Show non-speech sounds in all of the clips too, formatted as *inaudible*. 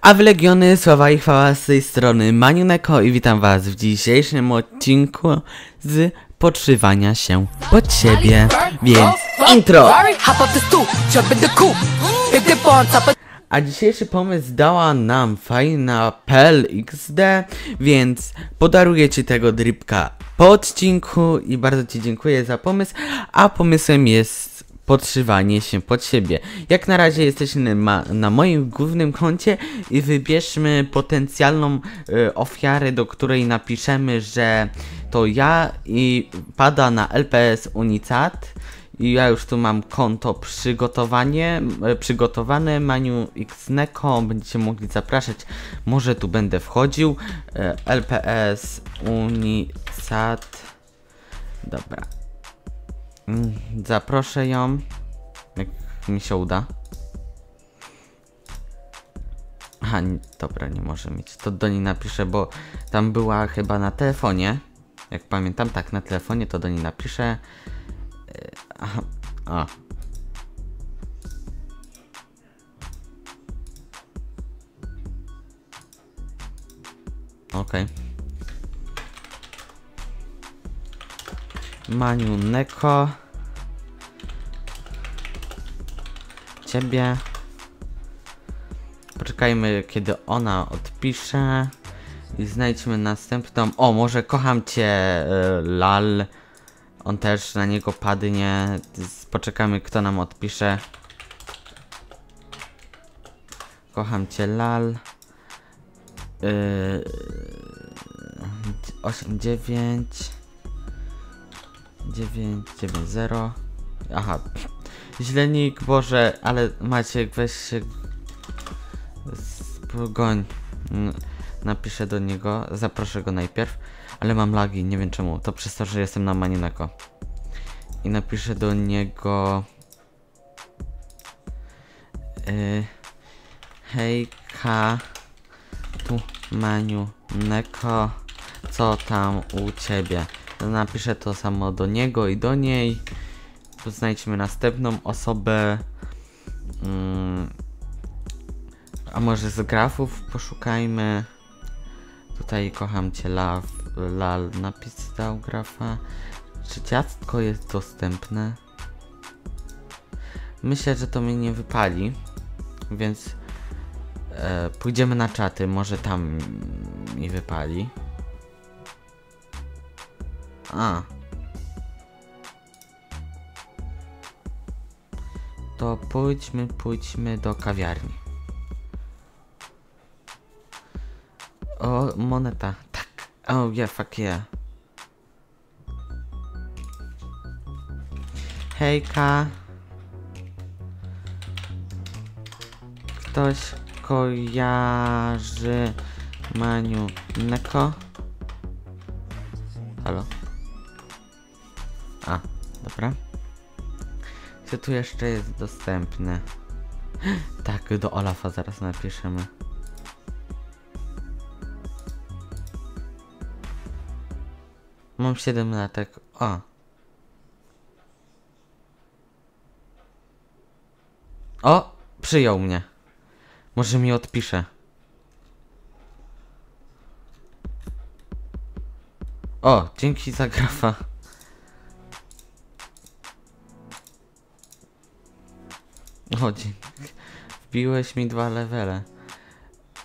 A w Legiony sława i chwała z tej strony Maniuneko i witam was w dzisiejszym odcinku z podszywania się pod siebie, więc intro! A dzisiejszy pomysł dała nam fajna Pel XD, więc podaruję ci tego dripka po odcinku i bardzo ci dziękuję za pomysł, a pomysłem jest podszywanie się pod siebie. Jak na razie jesteśmy ma, na moim głównym koncie i wybierzmy potencjalną y, ofiarę, do której napiszemy, że to ja i pada na LPS Unicat. I ja już tu mam konto przygotowanie, e, przygotowane, Maniu Xneko, będziecie mogli zapraszać, może tu będę wchodził, e, LPS, Unisat, dobra, zaproszę ją, jak mi się uda. Aha, n- dobra, nie może mieć, to do niej napiszę, bo tam była chyba na telefonie, jak pamiętam, tak, na telefonie to do niej napiszę, Aha, a. Okej. Maniu Neko. Ciebie. Poczekajmy, kiedy ona odpisze. I znajdźmy następną. O, może kocham cię, y, lal. On też na niego padnie. Poczekamy, kto nam odpisze. Kocham cię, lal. Yy, 8, 9 9, 9, 0 Aha Źlenik, Boże, ale Maciek, weź się N- Napiszę do niego, zaproszę go najpierw Ale mam lagi, nie wiem czemu To przez to, że jestem na Manineko I napiszę do niego yy, Hejka tu Maniu Neko, co tam u ciebie? Napiszę to samo do niego i do niej. Tu znajdźmy następną osobę. Mm, a może z grafów poszukajmy. Tutaj kocham cię lal, lal napis dał grafa. Czy ciastko jest dostępne? Myślę, że to mnie nie wypali, więc E, pójdziemy na czaty, może tam mi wypali. A. To pójdźmy, pójdźmy do kawiarni. O, moneta. Tak. Oh, yeah, fuck yeah. Hejka. Ktoś kojarzy Maniu Neko? Halo? A, dobra. Co tu jeszcze jest dostępne? *gasps* Tak, do Olafa zaraz napiszemy. Mam 7 latek. O. O! Przyjął mnie. Może mi odpisze. O, dzięki za grafa. Dzięki. Wbiłeś mi dwa levele.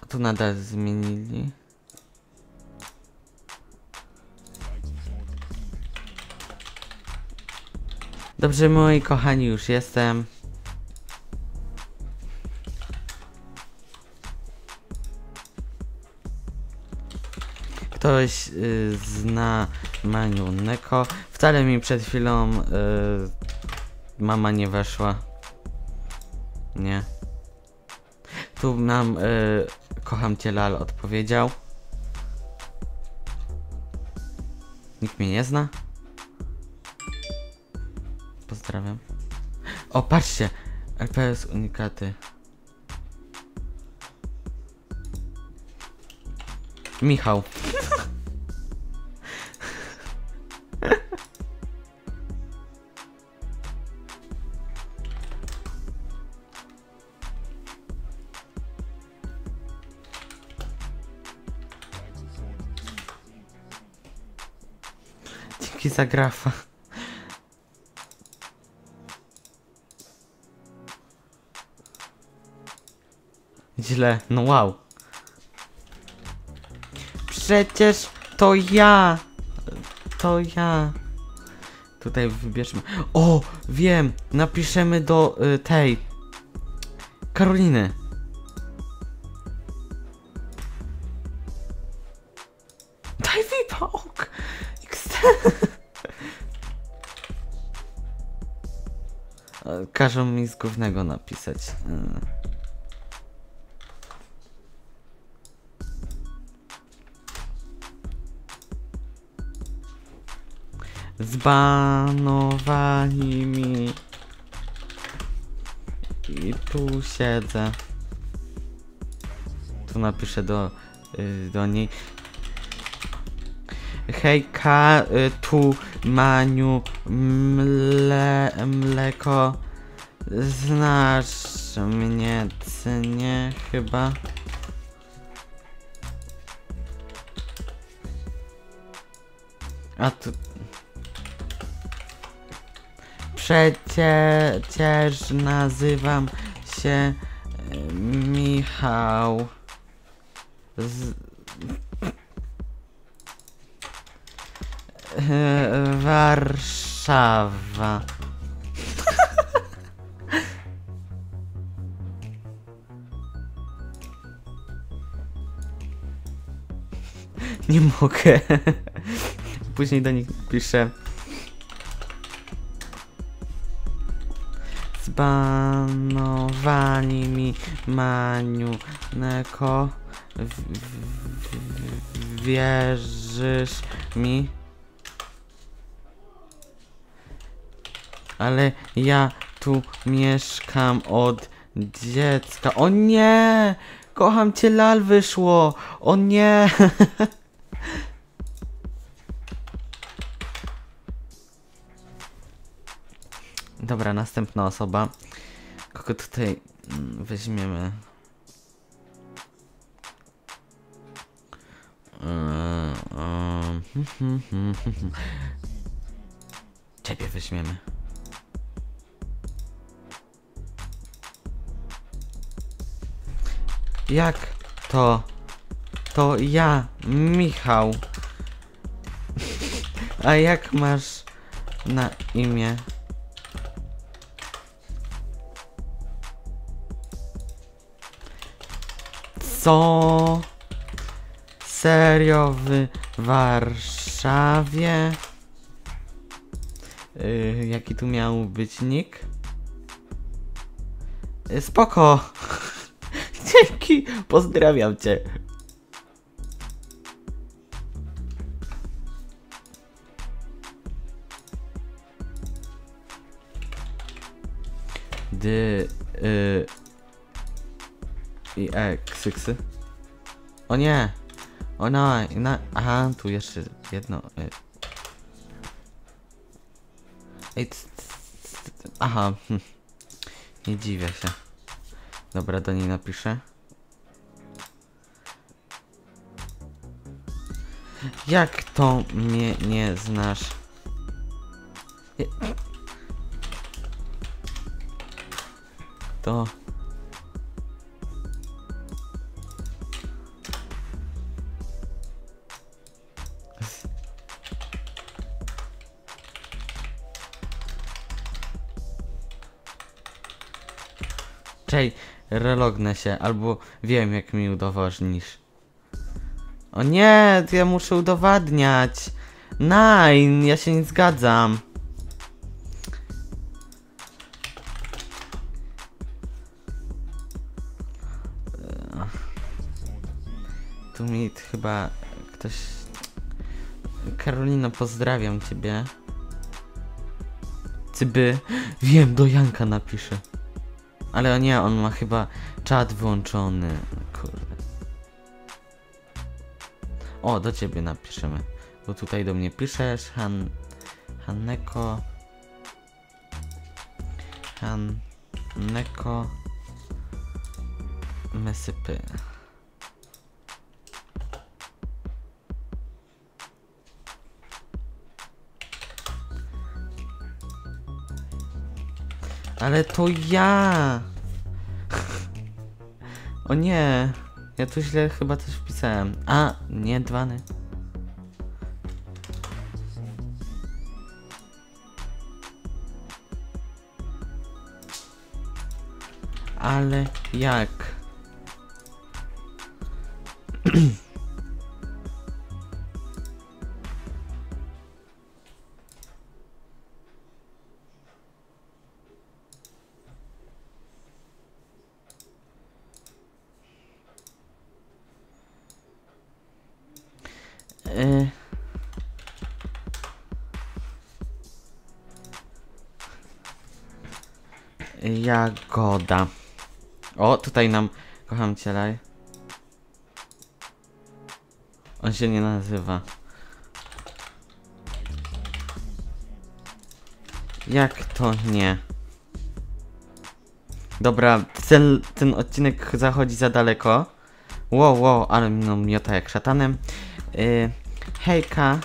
Tu nadal zmienili. Dobrze, moi kochani, już jestem. Ktoś y, zna Maniu Neko. Wcale mi przed chwilą y, mama nie weszła. Tu nam y, kocham cię lal odpowiedział. Nikt mnie nie zna. Pozdrawiam. O, patrzcie! LPS unikaty. Michał. Dzięki za grafa. Źle, no wow. Przecież to ja. To ja. Tutaj wybierzmy. O, wiem. Napiszemy do y, tej. Karoliny. Daj VIPa, ok. XD. *laughs* Każą mi z głównego napisać. Mm. Zbanowali mi. I tu siedzę. Tu napiszę do, y, do niej. Hejka, y, tu Maniu, mle, mleko. Znasz mnie, nie chyba. A tu... Przecież nazywam się y, Michał. Z... E, Warszawa. Nie mogę. Później do nich piszę. Zbanowali mi Maniu Neko. W, w, w, wierzysz mi? Ale ja tu mieszkam od dziecka. O nie! Kocham cię, lal wyszło! O nie! *laughs* Dobra, następna osoba. Kogo tutaj mm, weźmiemy? Eee. *laughs* Ciebie weźmiemy. Jak to? To ja, Michał. *laughs* A jak masz na imię? Co? Serio w Warszawie? Yy, jaki tu miał być nick? Yy, spoko! *laughs* Dzięki! Pozdrawiam cię! Dy... Y, I E, ksyksy? O nie! O no, na, aha, tu jeszcze jedno. Y. Ej, c, c, c, aha, hm. nie dziwię się. Dobra, do niej napiszę. Jak to mnie nie znasz? To... relognę się, albo wiem jak mi udowodnisz. O nie, to ja muszę udowadniać. Nine, ja się nie zgadzam. Tu mi chyba ktoś... Karolina, pozdrawiam ciebie. Cyby. Wiem, do Janka napiszę. Ale nie, on ma chyba czat wyłączony. Kurde. O, do ciebie napiszemy. Bo tutaj do mnie piszesz, Han... Hanneko... Hanneko... Mesypy. Ale to ja! O nie! Ja tu źle chyba coś wpisałem. A, nie, dwany. Ale jak? Jagoda. O, tutaj nam kocham cię laj. On się nie nazywa. Jak to nie? Dobra, ten, ten odcinek zachodzi za daleko. Wow, wow, ale mną miota jak szatanem. Yy, hejka.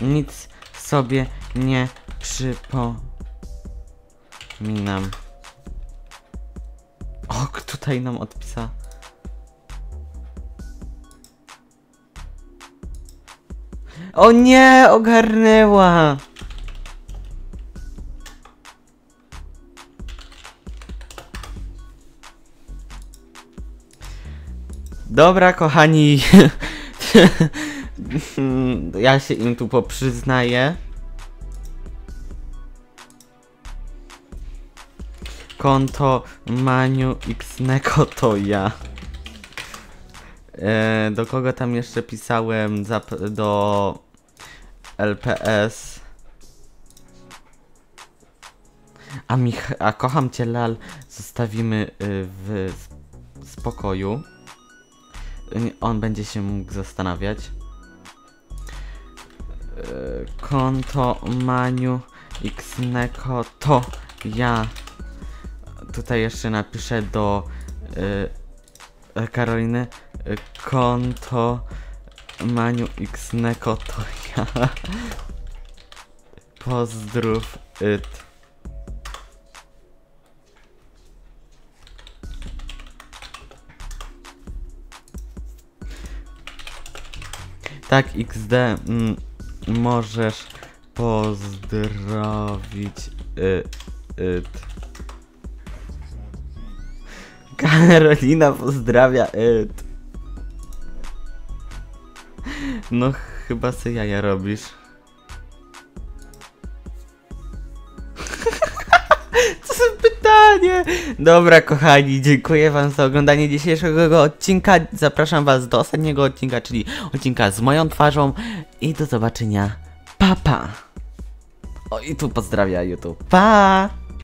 Nic sobie nie przypominam. O, tutaj nam odpisa. O nie, ogarnęła! Dobra, kochani. *laughs* ja się im tu poprzyznaję. Konto Maniu Neko to ja. E, do kogo tam jeszcze pisałem? Zap do LPS. A, Mich a kocham cię lal zostawimy y, w spokoju. Y, On będzie się mógł zastanawiać. Y, Konto Maniu X Neko to ja. Tutaj jeszcze napiszę do y, Karoliny y, konto Maniu X Neko to ja. *laughs* Pozdrów it. Tak, XD, mm, możesz pozdrowić y, it. Karolina pozdrawia it. No chyba se jaja robisz. Pytanie? Dobra kochani, dziękuję wam za oglądanie dzisiejszego odcinka. Zapraszam was do ostatniego odcinka, czyli odcinka z moją twarzą i do zobaczenia. Pa pa. O i tu pozdrawia YouTube. Pa!